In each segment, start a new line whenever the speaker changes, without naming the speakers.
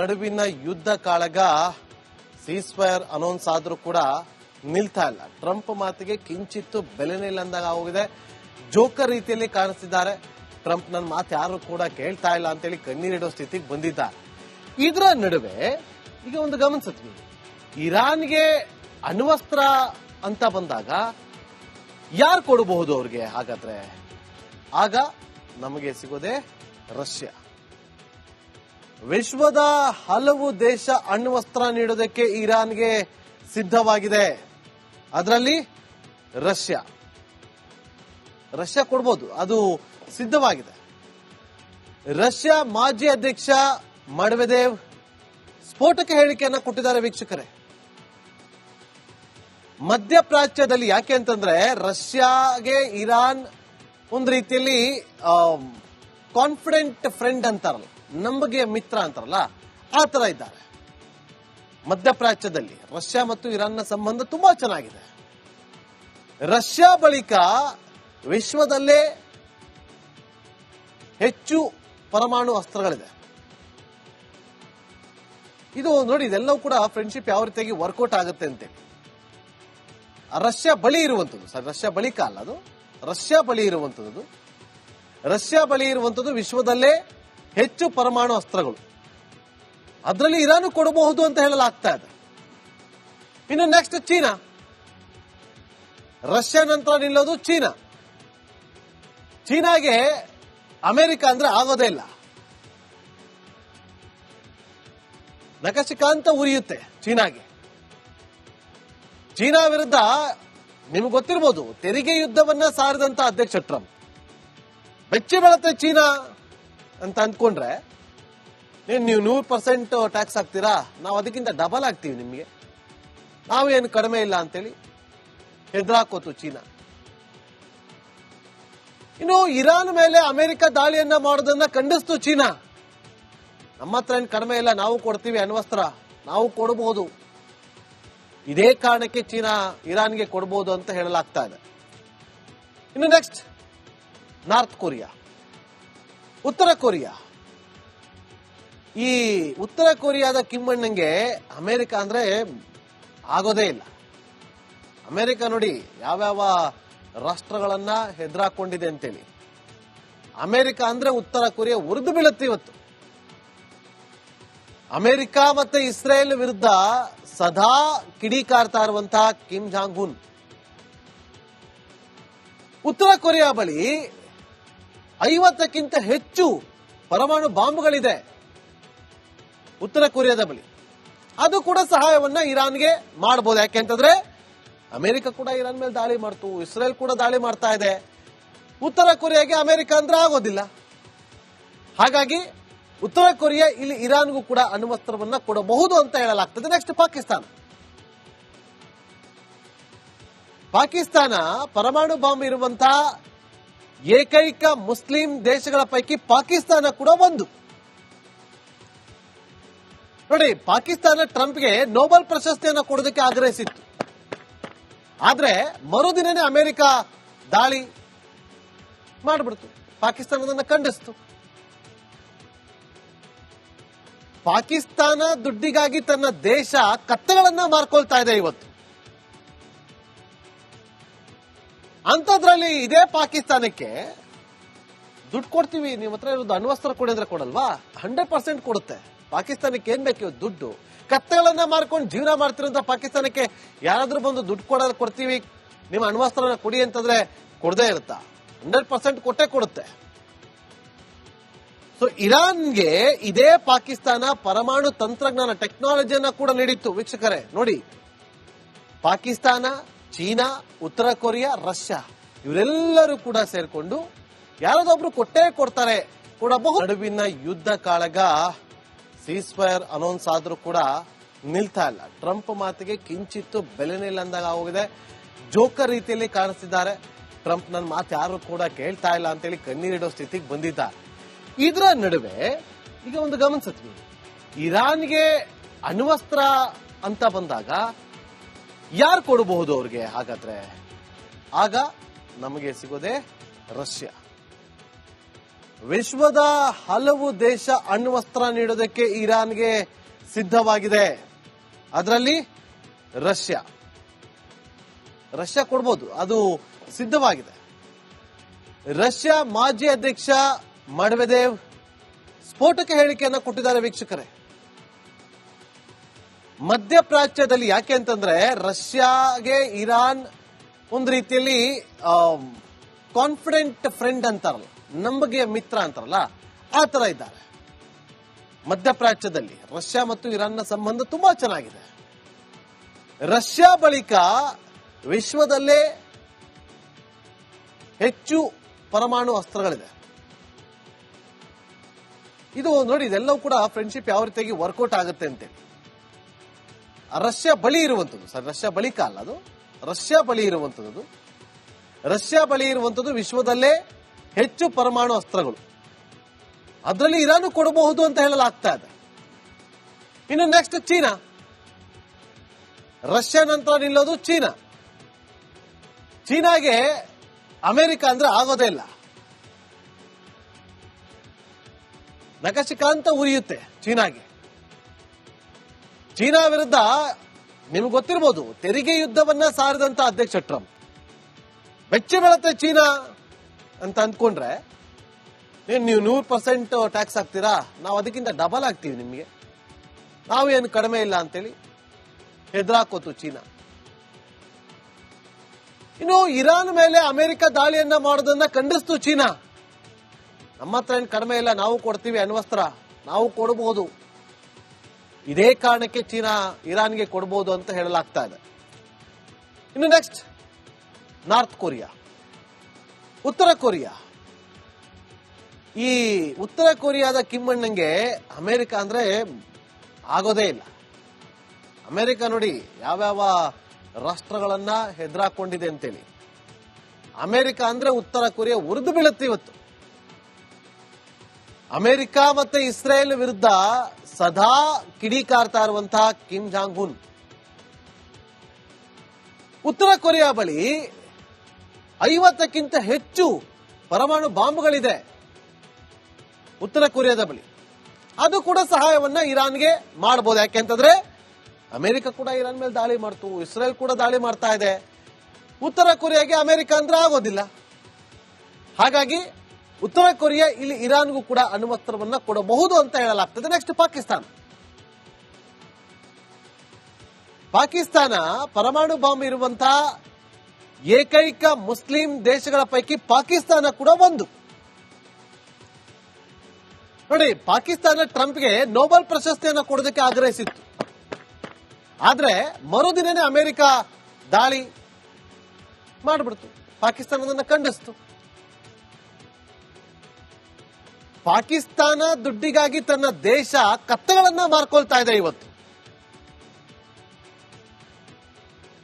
ನಡುವಿನ ಯುದ್ಧ ಕಾಳಗ ಸೀಸ್ ಫೈರ್ ಅನೌನ್ಸ್ ಆದರೂ ಕೂಡ ನಿಲ್ತಾ ಇಲ್ಲ. ಟ್ರಂಪ್ ಮಾತಿಗೆ ಕಿಂಚಿತ್ತು ಬೆಲೆನೇ ಇಲ್ಲಂದಾಗ ಹೋಗಿದೆ ಜೋಕರ್ ರೀತಿಯಲ್ಲಿ ಕಾಣಿಸ್ತಿದ್ದಾರೆ. ಟ್ರಂಪ್ ನನ್ನ ಮಾತು ಯಾರು ಕೂಡ ಕೇಳ್ತಾ ಇಲ್ಲ ಅಂತೇಳಿ ಕಣ್ಣೀರಿಡೋ ಸ್ಥಿತಿಗೆ ಬಂದಿದ್ದಾರೆ. ಇದರ ನಡುವೆ ಈಗ ಒಂದು ಗಮನಿಸುತ್ತೆ ಇರಾನ್ಗೆ ಅಣ್ವಸ್ತ್ರ ಅಂತ ಬಂದಾಗ ಯಾರು ಕೊಡಬಹುದು ಅವ್ರಿಗೆ ಹಾಗಾದ್ರೆ? ಆಗ ನಮಗೆ ಸಿಗೋದೇ ರಷ್ಯಾ. ವಿಶ್ವದ ಹಲವು ದೇಶ ಅಣ್ವಸ್ತ್ರ ನೀಡೋದಕ್ಕೆ ಇರಾನ್ಗೆ ಸಿದ್ಧವಾಗಿದೆ. ಅದರಲ್ಲಿ ರಷ್ಯಾ. ರಷ್ಯಾ ಕೊಡ್ಬೋದು, ಅದು ಸಿದ್ಧವಾಗಿದೆ. ರಷ್ಯಾ ಮಾಜಿ ಅಧ್ಯಕ್ಷ ಮಡ್ವೆದೇವ್ ಸ್ಫೋಟಕ ಹೇಳಿಕೆಯನ್ನ ಕೊಟ್ಟಿದ್ದಾರೆ ವೀಕ್ಷಕರೇ. ಮಧ್ಯಪ್ರಾಚ್ಯದಲ್ಲಿ ಯಾಕೆ ಅಂತಂದ್ರೆ ರಷ್ಯಾಗೆ ಇರಾನ್ ಒಂದು ರೀತಿಯಲ್ಲಿ ಕಾನ್ಫಿಡೆಂಟ್ ಫ್ರೆಂಡ್ ಅಂತಾರಲ್ಲ. ನಂಬಗೆ ಮಿತ್ರ ಅಂತಾರಲ್ಲ, ಆ ತರ ಇದ್ದಾರೆ. ಮಧ್ಯಪ್ರಾಚ್ಯದಲ್ಲಿ ರಷ್ಯಾ ಮತ್ತು ಇರಾನ್ನ ಸಂಬಂಧ ತುಂಬಾ ಚೆನ್ನಾಗಿದೆ. ರಷ್ಯಾ ಬಳಿಕ ವಿಶ್ವದಲ್ಲೇ ಹೆಚ್ಚು ಪರಮಾಣು ಅಸ್ತ್ರಗಳಿದೆ. ಇದು ನೋಡಿ, ಇದೆಲ್ಲವೂ ಕೂಡ ಫ್ರೆಂಡ್ಶಿಪ್ ಯಾವ ರೀತಿಯಾಗಿ ವರ್ಕೌಟ್ ಆಗುತ್ತೆ ಅಂತೇಳಿ. ರಷ್ಯಾ ಬಳಿ ಇರುವಂತದ್ದು ಸರ್ ರಷ್ಯಾ ಬಳಿಕ ಅಲ್ಲ ಅದು. ರಷ್ಯಾ ಬಳಿ ಇರುವಂತದ್ದು. ರಷ್ಯಾ ಬಳಿ ಇರುವಂತದ್ದು ವಿಶ್ವದಲ್ಲೇ ಹೆಚ್ಚು ಪರಮಾಣು ಅಸ್ತ್ರಗಳು. ಅದರಲ್ಲಿ ಇರಾನು ಕೊಡಬಹುದು ಅಂತ ಹೇಳಲಾಗ್ತಾ ಇದೆ. ಇನ್ನು ನೆಕ್ಸ್ಟ್ ಚೀನಾ. ರಷ್ಯಾ ನಂತರ ನಿಲ್ಲೋದು ಚೀನಾ. ಚೀನಾಗೆ ಅಮೆರಿಕ ಅಂದ್ರೆ ಆಗೋದೇ ಇಲ್ಲ. ನಕಶಿಕಾಂತ ಉರಿಯುತ್ತೆ ಚೀನಾಗೆ. ಚೀನಾ ವಿರುದ್ಧ ನಿಮ್ಗೆ ಗೊತ್ತಿರ್ಬೋದು ತೆರಿಗೆ ಯುದ್ಧವನ್ನ ಸಾರಿದಂತ ಅಧ್ಯಕ್ಷ ಟ್ರಂಪ್. ಬೆಚ್ಚಿ ಬೆಳತ್ತೆ ಚೀನಾ. ಅಂತ ಅಂದ್ಕೊಂಡ್ರೆ ನೀವು ನೂರು ಪರ್ಸೆಂಟ್ ಟ್ಯಾಕ್ಸ್ ಹಾಕ್ತೀರಾ? ನಾವು ಅದಕ್ಕಿಂತ ಡಬಲ್ ಹಾಕ್ತೀವಿ ನಿಮಗೆ. ನಾವೇನು ಕಡಿಮೆ ಇಲ್ಲ ಅಂತೇಳಿ ಹೆದ್ರಾಕೋತು ಚೀನಾ. ಇನ್ನು ಇರಾನ್ ಮೇಲೆ ಅಮೆರಿಕ ದಾಳಿಯನ್ನ ಮಾಡೋದನ್ನ ಖಂಡಿಸ್ತು ಚೀನಾ. ನಮ್ಮ ಹತ್ರ ಏನು ಕಡಿಮೆ ಇಲ್ಲ, ನಾವು ಕೊಡ್ತೀವಿ ಅಣ್ವಸ್ತ್ರ. ನಾವು ಕೊಡಬಹುದು ಇದೇ ಕಾರಣಕ್ಕೆ ಚೀನಾ ಇರಾನ್ಗೆ ಕೊಡಬಹುದು ಅಂತ ಹೇಳಲಾಗ್ತಾ ಇದೆ. ಇನ್ನು ನೆಕ್ಸ್ಟ್ ನಾರ್ತ್ ಕೊರಿಯಾ ಉತ್ತರ ಕೊರಿಯಾ. ಈ ಉತ್ತರ ಕೊರಿಯಾದ ಕಿಮ್ಮಣ್ಣಂಗೆ ಅಮೆರಿಕ ಅಂದ್ರೆ ಆಗೋದೇ ಇಲ್ಲ. ಅಮೆರಿಕ ನೋಡಿ ಯಾವ್ಯಾವ ರಾಷ್ಟ್ರಗಳನ್ನ ಹೆದರಾಕೊಂಡಿದೆ ಅಂತೇಳಿ. ಅಮೆರಿಕ ಅಂದ್ರೆ ಉತ್ತರ ಕೊರಿಯಾ ಉರಿದು ಬೀಳುತ್ತೆ ಇವತ್ತು. ಅಮೆರಿಕ ಮತ್ತೆ ಇಸ್ರೇಲ್ ವಿರುದ್ಧ ಸದಾ ಕಿಡಿಕಾರ್ತಾ ಇರುವಂತಹ ಕಿಮ್ ಜಾಂಗ್ ಹುನ್ ಉತ್ತರ ಕೊರಿಯಾ ಬಳಿ ಐವತ್ತಕ್ಕಿಂತ ಹೆಚ್ಚು ಪರಮಾಣು ಬಾಂಬ್ಗಳಿದೆ ಉತ್ತರ ಕೊರಿಯಾದ ಬಳಿ. ಅದು ಕೂಡ ಸಹಾಯವನ್ನ ಇರಾನ್ಗೆ ಮಾಡಬಹುದು ಯಾಕೆಂತಂದ್ರೆ ಅಮೆರಿಕ ಕೂಡ ಇರಾನ್ ಮೇಲೆ ದಾಳಿ ಮಾಡ್ತು, ಇಸ್ರೇಲ್ ಕೂಡ ದಾಳಿ ಮಾಡ್ತಾ ಇದೆ. ಉತ್ತರ ಕೊರಿಯಾಗೆ ಅಮೆರಿಕ ಅಂದ್ರೆ ಆಗೋದಿಲ್ಲ. ಹಾಗಾಗಿ ಉತ್ತರ ಕೊರಿಯಾ ಇಲ್ಲಿ ಇರಾನ್ಗೂ ಕೂಡ ಅಣ್ವಸ್ತ್ರವನ್ನ ಕೊಡಬಹುದು ಅಂತ ಹೇಳಲಾಗ್ತದೆ. ನೆಕ್ಸ್ಟ್ ಪಾಕಿಸ್ತಾನ. ಪಾಕಿಸ್ತಾನ ಪರಮಾಣು ಬಾಂಬ್ ಇರುವಂತಹ ಏಕೈಕ ಮುಸ್ಲಿಂ ದೇಶಗಳ ಪೈಕಿ ಪಾಕಿಸ್ತಾನ ಕೂಡ ಒಂದು. ನೋಡಿ, ಪಾಕಿಸ್ತಾನ ಟ್ರಂಪ್ಗೆ ನೋಬೆಲ್ ಪ್ರಶಸ್ತಿಯನ್ನು ಕೊಡೋದಕ್ಕೆ ಆಗ್ರಹಿಸಿತ್ತು. ಆದ್ರೆ ಮರುದಿನನೇ ಅಮೆರಿಕ ದಾಳಿ ಮಾಡಿಬಿಡ್ತು. ಪಾಕಿಸ್ತಾನದನ್ನ ಖಂಡಿಸ್ತು. ಪಾಕಿಸ್ತಾನ ದುಡ್ಡಿಗಾಗಿ ತನ್ನ ದೇಶ ಕತ್ತೆಗಳನ್ನ ಮಾರ್ಕೊಳ್ತಾ ಇದೆ ಇವತ್ತು. ಅಂಥದ್ರಲ್ಲಿ ಇದೇ ಪಾಕಿಸ್ತಾನಕ್ಕೆ ದುಡ್ಡು ಕೊಡ್ತೀವಿ ನಿಮ್ಮ ಹತ್ರ ಇರೋದು ಅಣ್ವಸ್ತ್ರ ಕೊಡಿ ಅಂದ್ರೆ ಕೊಡಲ್ವಾ? ಹಂಡ್ರೆಡ್ ಪರ್ಸೆಂಟ್ ಕೊಡುತ್ತೆ. ಪಾಕಿಸ್ತಾನಕ್ಕೆ ಏನ್ ಬೇಕು ದುಡ್ಡು. ಕತ್ತೆಗಳನ್ನ ಮಾರ್ಕೊಂಡು ಜೀವನ ಮಾಡ್ತಿರೋಂಥ ಪಾಕಿಸ್ತಾನಕ್ಕೆ ಯಾರಾದ್ರೂ ಬಂದು ದುಡ್ಡು ಕೊಡೋದು ಕೊಡ್ತೀವಿ ನಿಮ್ಮ ಅಣ್ವಸ್ತ್ರನ ಕೊಡಿ ಅಂತಂದ್ರೆ ಕೊಡದೇ ಇರುತ್ತಾ? ಹಂಡ್ರೆಡ್ ಪರ್ಸೆಂಟ್ ಕೊಟ್ಟೆ ಕೊಡುತ್ತೆ. ಸೊ ಇರಾನ್ಗೆ ಇದೇ ಪಾಕಿಸ್ತಾನ ಪರಮಾಣು ತಂತ್ರಜ್ಞಾನ ಟೆಕ್ನಾಲಜಿಯನ್ನ ಕೂಡ ನೀಡಿತ್ತು. ವೀಕ್ಷಕರೇ, ನೋಡಿ. ಪಾಕಿಸ್ತಾನ ಚೀನಾ, ಉತ್ತರ ಕೊರಿಯಾ, ರಷ್ಯಾ ಇವರೆಲ್ಲರೂ ಕೂಡ ಸೇರ್ಕೊಂಡು ಯಾರದೊಬ್ರು ಕೊಟ್ಟೇ ಕೊಡ್ತಾರೆ ಕೊಡಬಹುದು ನಡುವಿನ ಯುದ್ಧ ಕಾಳಗ ಸೀಸ್ ಫೈರ್ ಅನೌನ್ಸ್ ಆದ್ರೂ ಕೂಡ ನಿಲ್ತಾ ಇಲ್ಲ. ಟ್ರಂಪ್ ಮಾತಿಗೆ ಕಿಂಚಿತ್ತು ಬೆಲೆನೇ ಇಲ್ಲಂದಾಗ ಹೋಗಿದೆ ಜೋಕರ್ ರೀತಿಯಲ್ಲಿ ಕಾಣಿಸ್ತಿದ್ದಾರೆ. ಟ್ರಂಪ್ ನನ್ನ ಮಾತು ಯಾರು ಕೂಡ ಕೇಳ್ತಾ ಇಲ್ಲ ಅಂತೇಳಿ ಕಣ್ಣೀರಿಡೋ ಸ್ಥಿತಿಗೆ ಬಂದಿದ್ದ ಇದರ ನಡುವೆ ಈಗ ಒಂದು ಗಮನಿಸತ್ವಿ. ಇರಾನ್ಗೆ ಅಣ್ವಸ್ತ್ರ ಅಂತ ಬಂದಾಗ ಯಾರು ಕೊಡಬಹುದು ಅವ್ರಿಗೆ? ಹಾಗಾದ್ರೆ ಆಗ ನಮಗೆ ಸಿಗೋದೇ ರಷ್ಯಾ. ವಿಶ್ವದ ಹಲವು ದೇಶ ಅಣ್ವಸ್ತ್ರ ನೀಡೋದಕ್ಕೆ ಇರಾನ್ಗೆ ಸಿದ್ಧವಾಗಿದೆ. ಅದರಲ್ಲಿ ರಷ್ಯಾ. ರಷ್ಯಾ ಕೊಡ್ಬೋದು, ಅದು ಸಿದ್ಧವಾಗಿದೆ. ರಷ್ಯಾ ಮಾಜಿ ಅಧ್ಯಕ್ಷ ಮಡ್ವೆದೇವ್ ಸ್ಫೋಟಕ ಹೇಳಿಕೆಯನ್ನು ಕೊಟ್ಟಿದ್ದಾರೆ ವೀಕ್ಷಕರೇ. ಮಧ್ಯಪ್ರಾಚ್ಯದಲ್ಲಿ ಯಾಕೆ ಅಂತಂದ್ರೆ ರಷ್ಯಾಗೆ ಇರಾನ್ ಒಂದು ರೀತಿಯಲ್ಲಿ ಕಾನ್ಫಿಡೆಂಟ್ ಫ್ರೆಂಡ್ ಅಂತಾರಲ್ಲ, ನಂಬಿಕೆಯ ಮಿತ್ರ ಅಂತಾರಲ್ಲ, ಆ ತರ ಇದ್ದಾರೆ. ಮಧ್ಯಪ್ರಾಚ್ಯದಲ್ಲಿ ರಷ್ಯಾ ಮತ್ತು ಇರಾನ್ನ ಸಂಬಂಧ ತುಂಬಾ ಚೆನ್ನಾಗಿದೆ. ರಷ್ಯಾ ಬಳಿಕ ವಿಶ್ವದಲ್ಲೇ ಹೆಚ್ಚು ಪರಮಾಣು ಅಸ್ತ್ರಗಳಿದೆ. ಇದು ನೋಡಿ, ಇದೆಲ್ಲವೂ ಕೂಡ ಫ್ರೆಂಡ್ಶಿಪ್ ಯಾವ ರೀತಿಯಾಗಿ ವರ್ಕೌಟ್ ಆಗುತ್ತೆ ಅಂತೇಳಿ. ರಷ್ಯಾ ಬಳಿ ಇರುವಂತದ್ದು. ಸರ್, ರಷ್ಯಾ ಬಳಿಕ ಅಲ್ಲ ಅದು. ರಷ್ಯಾ ಬಳಿ ಇರುವಂತದ್ದು. ರಷ್ಯಾ ಬಳಿ ಇರುವಂತದ್ದು ವಿಶ್ವದಲ್ಲೇ ಹೆಚ್ಚು ಪರಮಾಣು ಅಸ್ತ್ರಗಳು. ಅದರಲ್ಲಿ ಇರಾನು ಕೊಡಬಹುದು ಅಂತ ಹೇಳಲಾಗ್ತಾ ಇದೆ. ಇನ್ನು ನೆಕ್ಸ್ಟ್ ಚೀನಾ. ರಷ್ಯಾ ನಂತರ ನಿಲ್ಲೋದು ಚೀನಾ. ಚೀನಾಗೆ ಅಮೆರಿಕ ಅಂದ್ರೆ ಆಗೋದೇ ಇಲ್ಲ. ನಕಶಿಕಾಂತ ಉರಿಯುತ್ತೆ ಚೀನಾಗೆ. ಚೀನಾ ವಿರುದ್ಧ ನಿಮ್ಗೆ ಗೊತ್ತಿರ್ಬೋದು, ತೆರಿಗೆ ಯುದ್ಧವನ್ನ ಸಾರಿದಂತ ಅಧ್ಯಕ್ಷ ಟ್ರಂಪ್. ಬೆಚ್ಚಿ ಬೀಳತ್ತೆ ಚೀನಾ ಅಂತ ಅಂದ್ಕೊಂಡ್ರೆ ನೀವು ನೂರು ಪರ್ಸೆಂಟ್ ಟ್ಯಾಕ್ಸ್ ಹಾಕ್ತೀರಾ? ನಾವು ಅದಕ್ಕಿಂತ ಡಬಲ್ ಆಗ್ತೀವಿ ನಿಮಗೆ. ಏನು ಕಡಿಮೆ ಇಲ್ಲ ಅಂತೇಳಿ ಹೆದರಾಕೋತು ಚೀನಾ. ಇನ್ನು ಇರಾನ್ ಮೇಲೆ ಅಮೆರಿಕ ದಾಳಿಯನ್ನ ಮಾಡೋದನ್ನ ಖಂಡಿಸ್ತು ಚೀನಾ. ನಮ್ಮ ಹತ್ರ ಏನು ಕಡಿಮೆ ಇಲ್ಲ, ನಾವು ಕೊಡ್ತೀವಿ ಅಣ್ವಸ್ತ್ರ ನಾವು ಕೊಡಬಹುದು ಇದೇ ಕಾರಣಕ್ಕೆ ಚೀನಾ ಇರಾನ್ಗೆ ಕೊಡಬಹುದು ಅಂತ ಹೇಳಲಾಗ್ತಾ ಇದೆ. ಇನ್ನು ನೆಕ್ಸ್ಟ್ ನಾರ್ತ್ ಕೊರಿಯಾ ಉತ್ತರ ಕೊರಿಯಾ ಈ ಉತ್ತರ ಕೊರಿಯಾದ ಕಿಮ್ಮಣ್ಣಂಗೆ ಅಮೆರಿಕ ಅಂದ್ರೆ ಆಗೋದೇ ಇಲ್ಲ. ಅಮೆರಿಕ ನೋಡಿ ಯಾವ್ಯಾವ ರಾಷ್ಟ್ರಗಳನ್ನ ಹೆದರಾಕೊಂಡಿದೆ ಅಂತೇಳಿ. ಅಮೆರಿಕ ಅಂದ್ರೆ ಉತ್ತರ ಕೊರಿಯಾ ಉರಿದು ಬೀಳುತ್ತೆ ಇವತ್ತು. ಅಮೆರಿಕ ಮತ್ತೆ ಇಸ್ರೇಲ್ ವಿರುದ್ಧ ಸದಾ ಕಿಡಿಕಾರ್ತಾ ಇರುವಂತಹ ಕಿಮ್ ಜಾಂಗ್ ಹುನ್ ಉತ್ತರ ಕೊರಿಯಾ ಬಳಿ ಐವತ್ತಕ್ಕಿಂತ ಹೆಚ್ಚು ಪರಮಾಣು ಬಾಂಬ್ಗಳಿದೆ ಉತ್ತರ ಕೊರಿಯಾದ ಬಳಿ. ಅದು ಕೂಡ ಸಹಾಯವನ್ನ ಇರಾನ್ಗೆ ಮಾಡಬಹುದು ಯಾಕೆಂತಂದ್ರೆ ಅಮೆರಿಕ ಕೂಡ ಇರಾನ್ ಮೇಲೆ ದಾಳಿ ಮಾಡ್ತು, ಇಸ್ರೇಲ್ ಕೂಡ ದಾಳಿ ಮಾಡ್ತಾ ಇದೆ. ಉತ್ತರ ಕೊರಿಯಾಗೆ ಅಮೆರಿಕ ಅಂದ್ರೆ ಆಗೋದಿಲ್ಲ. ಹಾಗಾಗಿ ಉತ್ತರ ಕೊರಿಯಾ, ಇಲ್ಲಿ ಇರಾನ್ಗೂ ಕೂಡ ಅಣುವಸ್ತ್ರವನ್ನ ಕೊಡಬಹುದು ಅಂತ ಹೇಳಲಾಗ್ತದೆ. ನೆಕ್ಸ್ಟ್ ಪಾಕಿಸ್ತಾನ. ಪಾಕಿಸ್ತಾನ ಪರಮಾಣು ಬಾಂಬ್ ಇರುವಂತಹ ಏಕೈಕ ಮುಸ್ಲಿಂ ದೇಶಗಳ ಪೈಕಿ ಪಾಕಿಸ್ತಾನ ಕೂಡ ಒಂದು. ನೋಡಿ, ಪಾಕಿಸ್ತಾನ ಟ್ರಂಪ್ಗೆ ನೊಬೆಲ್ ಪ್ರಶಸ್ತಿಯನ್ನು ಕೊಡೋದಕ್ಕೆ ಆಗ್ರಹಿಸಿತ್ತು. ಆದ್ರೆ ಮರುದಿನನೇ ಅಮೆರಿಕ ದಾಳಿ ಮಾಡಿಬಿಡ್ತು. ಪಾಕಿಸ್ತಾನದನ್ನ ಖಂಡಿಸ್ತು. ಪಾಕಿಸ್ತಾನ ದುಡ್ಡಿಗಾಗಿ ತನ್ನ ದೇಶ ಕತ್ತೆಗಳನ್ನ ಮಾರ್ಕೊಳ್ತಾ ಇದೆ ಇವತ್ತು.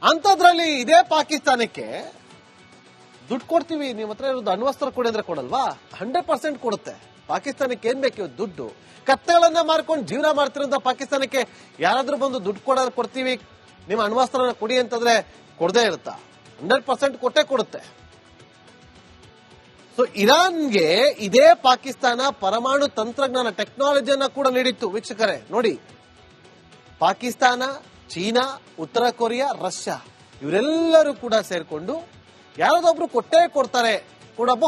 ಅಂಥದ್ರಲ್ಲಿ ಇದೇ ಪಾಕಿಸ್ತಾನಕ್ಕೆ ದುಡ್ಡು ಕೊಡ್ತೀವಿ ನಿಮ್ಮ ಹತ್ರ ಇರೋದು ಅಣ್ವಸ್ತ್ರ ಕೊಡಿ ಅಂದ್ರೆ ಕೊಡಲ್ವಾ? ಹಂಡ್ರೆಡ್ ಪರ್ಸೆಂಟ್ ಕೊಡುತ್ತೆ. ಪಾಕಿಸ್ತಾನಕ್ಕೆ ಏನ್ ಬೇಕು ದುಡ್ಡು. ಕತ್ತೆಗಳನ್ನ ಮಾರ್ಕೊಂಡು ಜೀವನ ಮಾಡ್ತಿರೋಂಥ ಪಾಕಿಸ್ತಾನಕ್ಕೆ ಯಾರಾದ್ರೂ ಬಂದು ದುಡ್ಡು ಕೊಡೋದು ಕೊಡ್ತೀವಿ ನಿಮ್ಮ ಅಣ್ವಸ್ತ್ರನ ಕೊಡಿ ಅಂತಂದ್ರೆ ಕೊಡದೇ ಇರುತ್ತಾ? ಹಂಡ್ರೆಡ್ ಪರ್ಸೆಂಟ್ ಕೊಟ್ಟೆ ಕೊಡುತ್ತೆ. ಸೊ ಇರಾನ್ಗೆ ಇದೇ ಪಾಕಿಸ್ತಾನ ಪರಮಾಣು ತಂತ್ರಜ್ಞಾನ ಟೆಕ್ನಾಲಜಿಯನ್ನ ಕೂಡ ನೀಡಿತ್ತು ವೀಕ್ಷಕರೇ. ನೋಡಿ, ಪಾಕಿಸ್ತಾನ, ಚೀನಾ, ಉತ್ತರ ಕೊರಿಯಾ, ರಷ್ಯಾ, ಇವರೆಲ್ಲರೂ ಕೂಡ ಸೇರ್ಕೊಂಡು ಯಾರದೊಬ್ರು ಕೊಟ್ಟೇ ಕೊಡ್ತಾರೆ ಕೊಡಬಹುದು